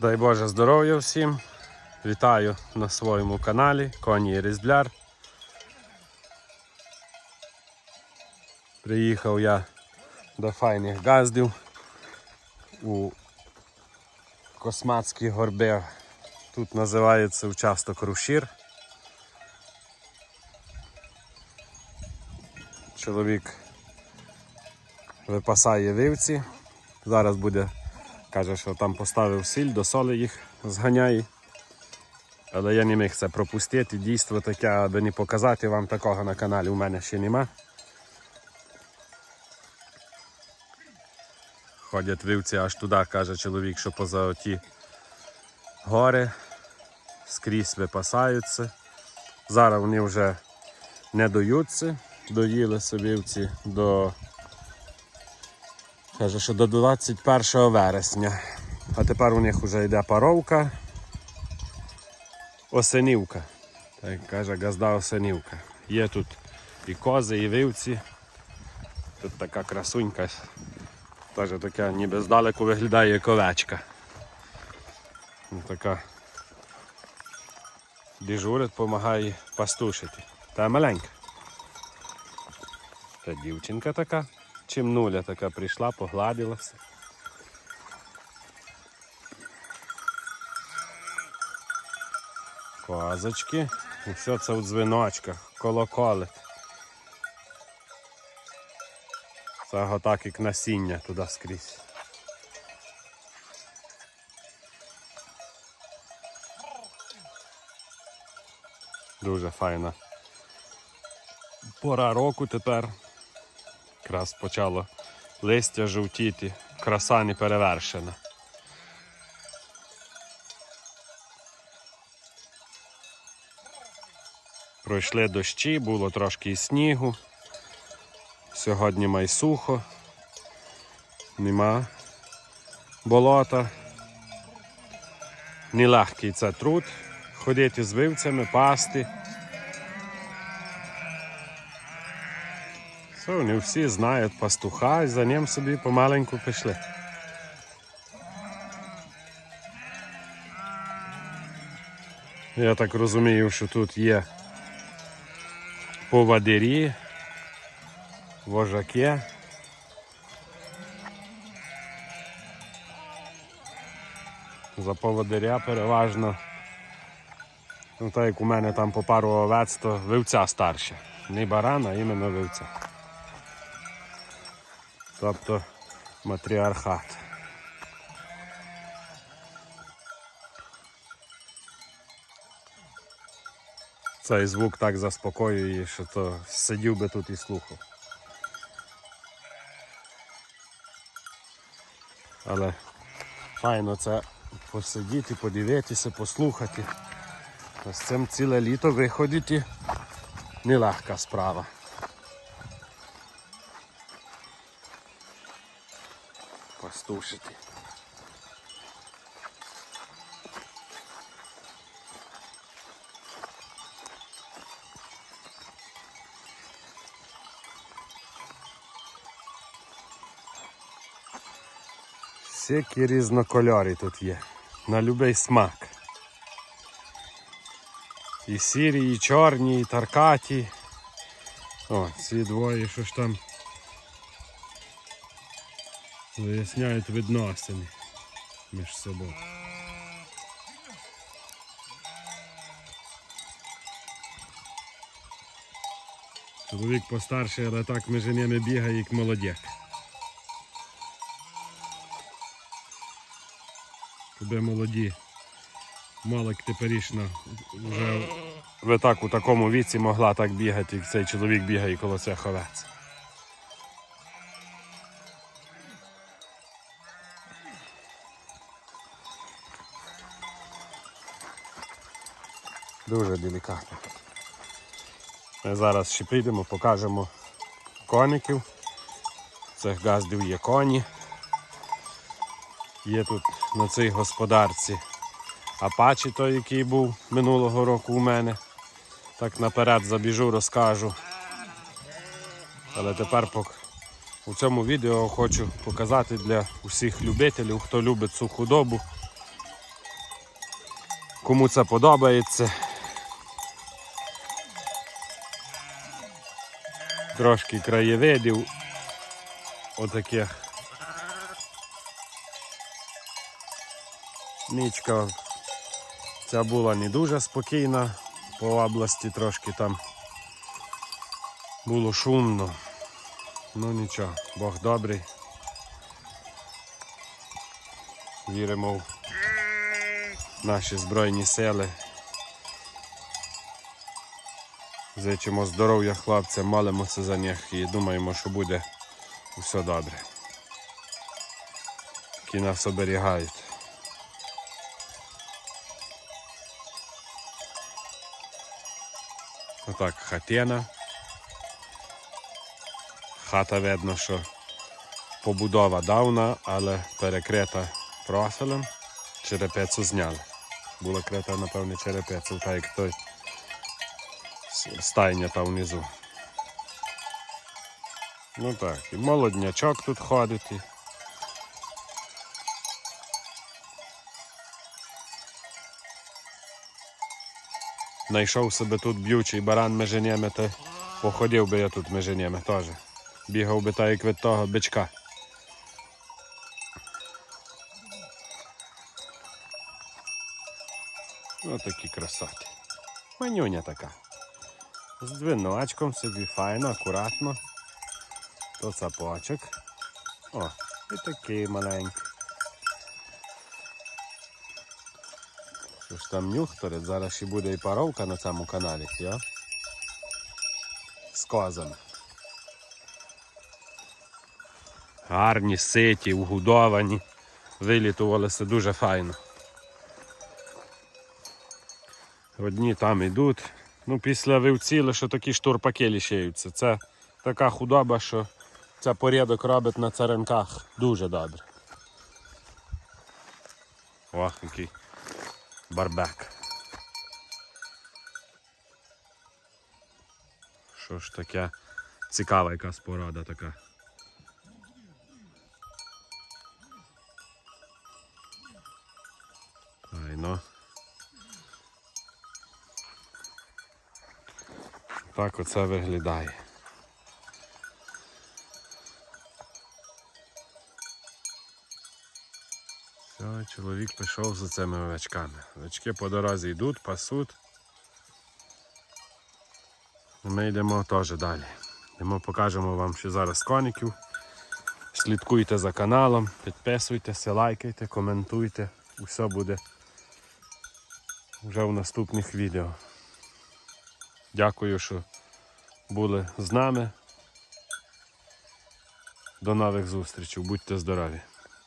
Дай Боже здоров'я всім. Вітаю на своєму каналі Коні і Різбляр. Приїхав я до файних газдів у Космацькі горби. Тут називається участок Рушір. Чоловік випасає вівці. Зараз буде Каже, що там поставив сіль, до соли їх зганяє. Але я не міг це пропустити. Дійство таке, аби не показати вам такого на каналі у мене ще нема. Ходять вівці аж туди, каже чоловік, що поза оті гори скрізь випасаються. Зараз вони вже не доються, доїлися вівці до Каже, що до 21 вересня. А тепер у них вже йде паровка. Осенівка. Так каже газда осенівка. Є тут і кози, і вівці. Тут така красунька. Теж така ніби здалеку виглядає як овечка. Ну, Така дежурить, допомагає пастушити. Та маленька. Та дівчинка така. Чим нуля така прийшла, погладилася. Козочки. І все це у дзвіночках, колоколить. Це так як насіння туди скрізь. Дуже файна. Пора року тепер. Якраз почало листя жовтіти, краса не перевершена. Пройшли дощі, було трошки і снігу. Сьогодні май сухо, нема болота. Нелегкий це труд. Ходити з вивцями, пасти. Все, вони всі знають пастуха і за ним собі помаленьку пішли. Я так розумію, що тут є повадирі, вожаки. За поводиря переважно. Ну, так як у мене там по пару овець, то вивця старше. Не барана, а іменно вивця. Тобто матріархат. Цей звук так заспокоює, що то сидів би тут і слухав. Але файно це посидіти, подивитися, послухати. З цим ціле літо виходити нелегка справа. Пастушити. Всякі різнокольори тут є. На любий смак. І сірі, і чорні, і таркаті. О, ці двоє, що ж там виясняють відносини між собою. Чоловік постарший, але так між ними бігає, як молодяк. Тебе молоді. Малик теперішна вже ви так у такому віці могла так бігати, як цей чоловік бігає коло цих овець. Дуже делікатно. Ми зараз ще підемо, покажемо коників. Цих газдів є коні. Є тут на цій господарці Апачі той, який був минулого року у мене. Так наперед забіжу, розкажу. Але тепер у цьому відео хочу показати для усіх любителів, хто любить цю худобу, Кому це подобається. Трошки краєвидів. Отаких. Нічка ця була не дуже спокійна. По області трошки там було шумно. Ну нічого, Бог добрий. Віримо в наші Збройні сили. Зичимо здоров'я хлопцям, молимося за них і думаємо, що буде все добре. Які нас оберігають. Отак, хатина. Хата видно, що побудова давна, але перекрита профілем. Черепицю зняли. Була крита, напевне, черепицю, так як той стайня там внизу. Ну так, і молоднячок тут ходить. і Знайшов себе тут б'ючий баран між ними, то походив би я тут між ними теж. Бігав би так, як від того бичка. Ось такі красоті. Манюня така. З двиночком собі файно, акуратно. То цапочок. О, і такий маленький. Що ж там нюхторить, зараз ще буде і паровка на цьому каналі, йо? З козами. Гарні, ситі, угодовані. Вилітувалися дуже файно. Одні там йдуть. Ну, після вівці лише такі штурпаки лишаються. Це така худоба, що це порядок робить на царинках дуже добре. О, який барбек. Що ж таке цікава якась порода така. Ай, Так оце виглядає. Все, чоловік пішов за цими овечками. Овечки по дорозі йдуть, пасуть. Ми йдемо теж далі. Йдемо покажемо вам, що зараз коників. Слідкуйте за каналом, підписуйтеся, лайкайте, коментуйте. Усе буде вже в наступних відео. Дякую, що були з нами. До нових зустрічей. Будьте здорові!